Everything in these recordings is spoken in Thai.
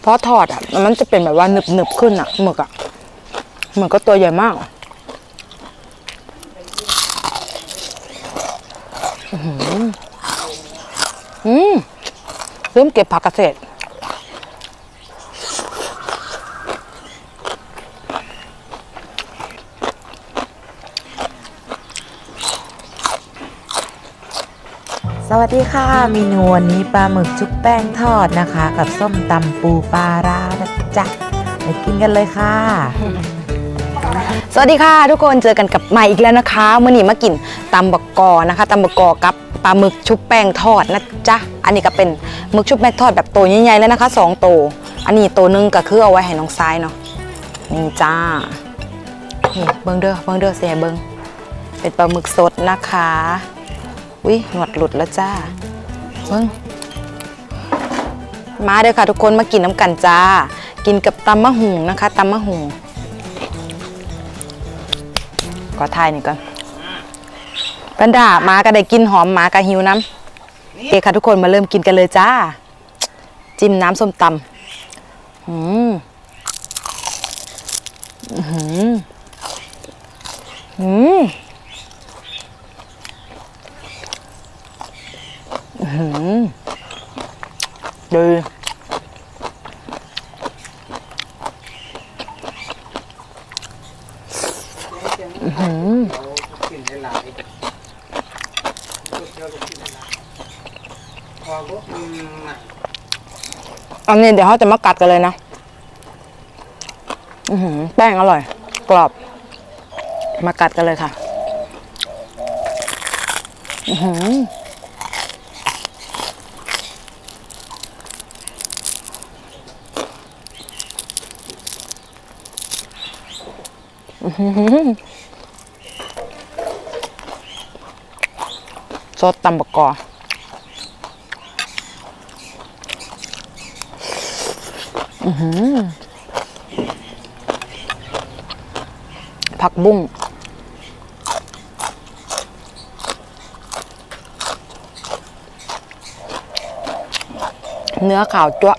เพราะทอดอะ มันจะเป็นแบบว่าหนึบหนึบขึ้นอะหมึกอะหมึกก็ตัวใหญ่มากอื้อหืออืมลืมเก็บผักเกษตร วัสดีค่ะเมนูวันนี้ปลาหมึกชุบแป้งทอดนะคะ กับส้มตำปูปลาร้านะจ๊ะไปกินกันเลยค่ะ สวัสดีค่ะทุกคนเจอกันกับใหม่อีกแล้วนะคะเมื่อนี้มากินตำบกกอนะคะตำบกกอกับปลาหมึกชุบแป้งทอดนะจ๊ะอันนี้ก็เป็นหมึกชุบแป้งทอดแบบตัวใหญ่ๆแล้วนะคะสองตัวอันนี้ตัวหนึงก็คือเอาไว้ให้น้องซ้ายเนาะนี่จ้านี่เบิ้งเด้อเบิ้งเด้อเสียเบิ้งเป็นปลาหมึกสดนะคะ วิหนวดหลุดแล้วจ้าเบิ้งมาเด้อค่ะทุกคนมากินน้ำกันจ้า กินกับตำมะหุงนะคะตำมะหุงก็ทายนี่ก่อนบันดาหมาก็ได้กินหอมหมาก็หิวน้ำโอเคค่ะทุกคนมาเริ่มกินกันเลยจ้า จิ้มน้ำส้มตำอืมอื้อหืออืมอื้อหือดีอื้อหือ กินได้หลายสุดยอดลูกกินได้หลายพ อันนี้เดี๋ยวเขาจะมากัดกันเลยนะแป้งอร่อย กรอบ มากัดกันเลยค่ะอือหื้อซดตำบกกอ ผักบุ้งเนื้อขาวจั๊ว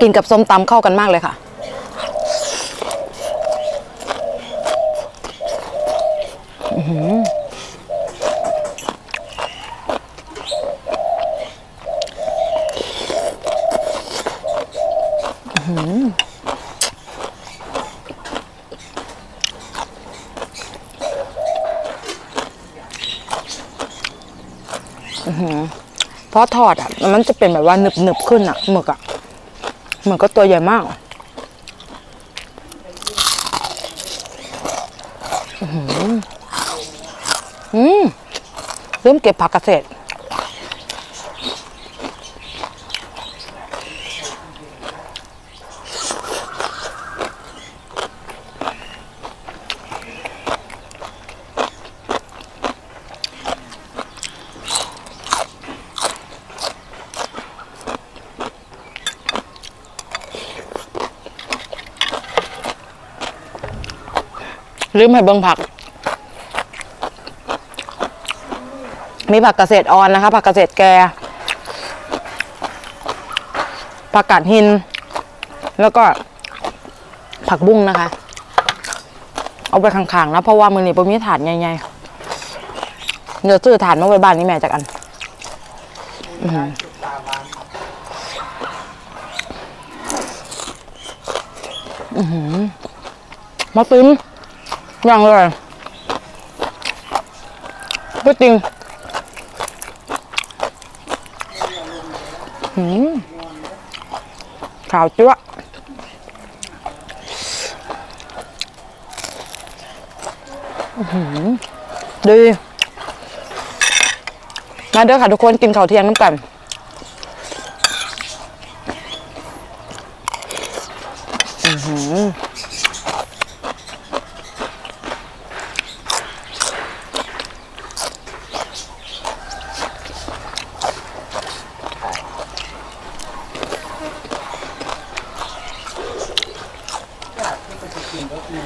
กินกับส้มตำเข้ากันมากเลยค่ะ อือหื อเพอทอดอะ มันจะเป็นแบบว่าหนึบหนึบขึ้นอะหมึกอะหมึกก็ตัวใหญ่มากอื้อหืออืมลืมเก็บผักเกษตร ลืมให้เบิ่งผัก มีผักเกษตรออนนะคะ ผักเกษตรแกผักกาดหิน แล้วก็ผักบุ้งนะคะ เอาไปข้างๆนะเพราะว่ามือนี้ผมมีถาดใหญ่ๆเดี๋ยวซื้อถาดมาไว้บ้านนี่แม่จากอันอือหือมาติ้ม ยังเลยก็จริงหืมขาวจั๊วะอื้อหือดี มาเด้อค่ะทุกคนกินข้าวเที่ยงน้ำกัน อ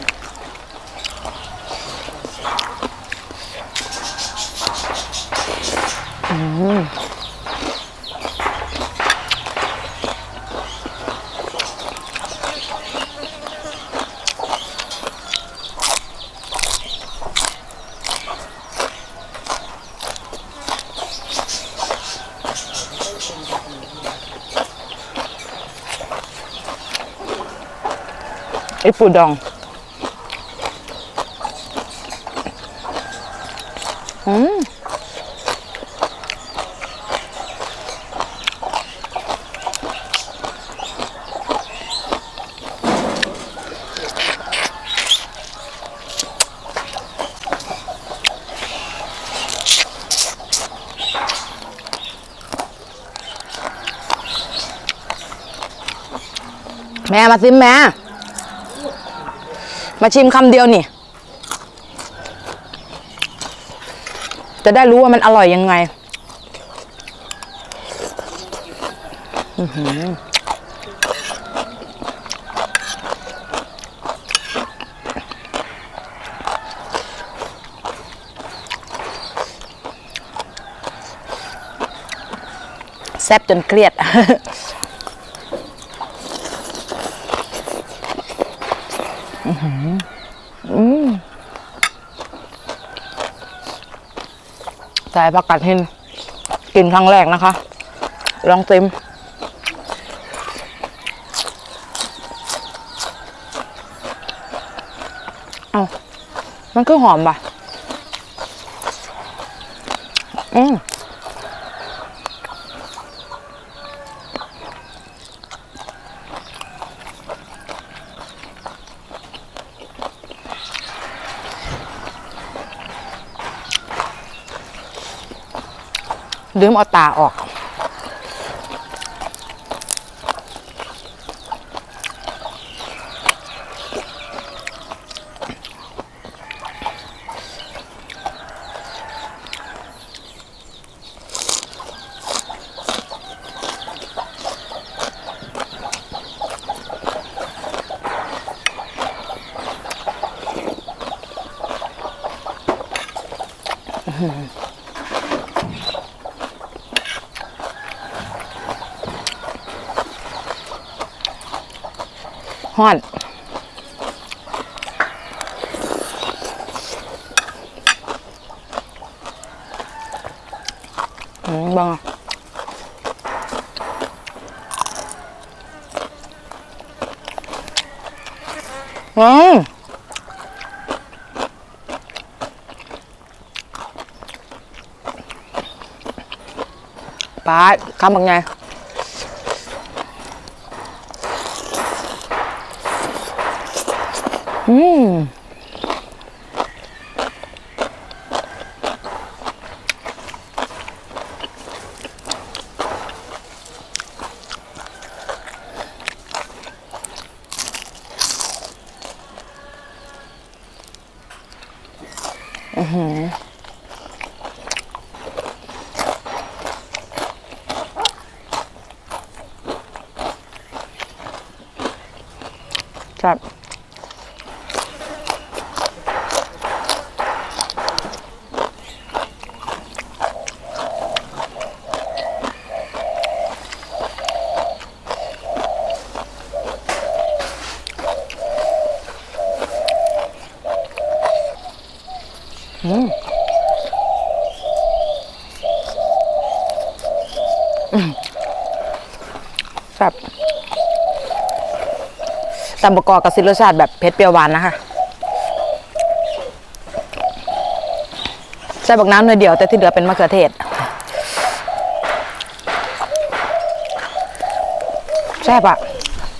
ไอ้ปู แม่มาซิมแม่ มาชิมคำเดียวนี่ จะได้รู้ว่ามันอร่อยยังไงแซ่บจนเครียด สายผักกาดหินกินครั้งแรกนะคะ ลองซิมเอามันก็หอมป่ะ อืม ลืมเอาตาออก ฮ้อนอืมบังอืมปาดคำบักไง อืม อื้ ครับตำประกอบกับสิรสชาติแบบเผ็ดเปรี้ยวหวานนะคะใส่บักน้ำเนื้อเดียวแต่ที่เหลือเป็นมะเขือเทศแซ่บอะ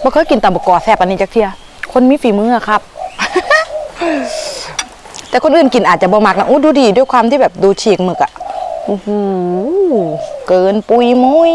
บ่เคยกินตำประกอแซ่บอันนี้จักเทีย คนมีฝีมืออะครับ แต่คนอื่นกินอาจจะบ่มักนะอู้ดูดีด้วยความที่แบบดูฉีกหมึกอะ เกินปุยมุย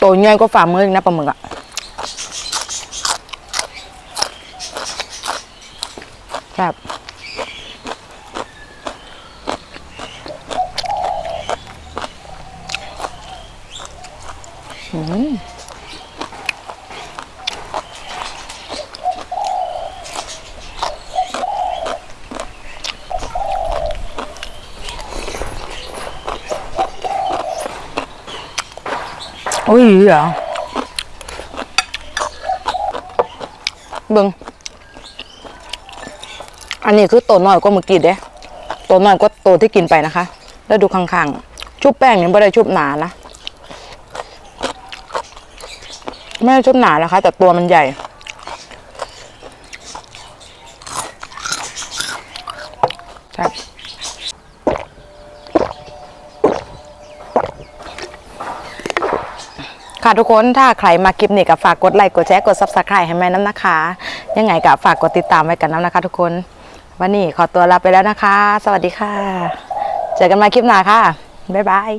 ตัวใหญ่ก็ฝ่ามืออีกนะปลาหมึกอะครับ ม โอ้ยเหรอบิงอันนี้คือตัวน้อยกว่าเมื่อกี้เด้ตัวน้อยกว่าตัวที่กินไปนะคะ แล้วดูข้างๆ ชุบแป้งเนี่ยไม่ได้ชุบหนานะ ไม่ได้ชุบหนานะคะ แต่ตัวมันใหญ่ ครับค่ะทุกคนถ้าใครมาคลิปนี้ก็ฝากกดไลค์กดแชร์กด subscribe ให้แม่น้ำนะคะ ยังไงก็ฝากกดติดตามไว้กันน้ำนะคะ ทุกคน วันนี้ขอตัวลาไปแล้วนะคะ สวัสดีค่ะ เจอกันมาคลิปหน้าค่ะ บ๊ายบาย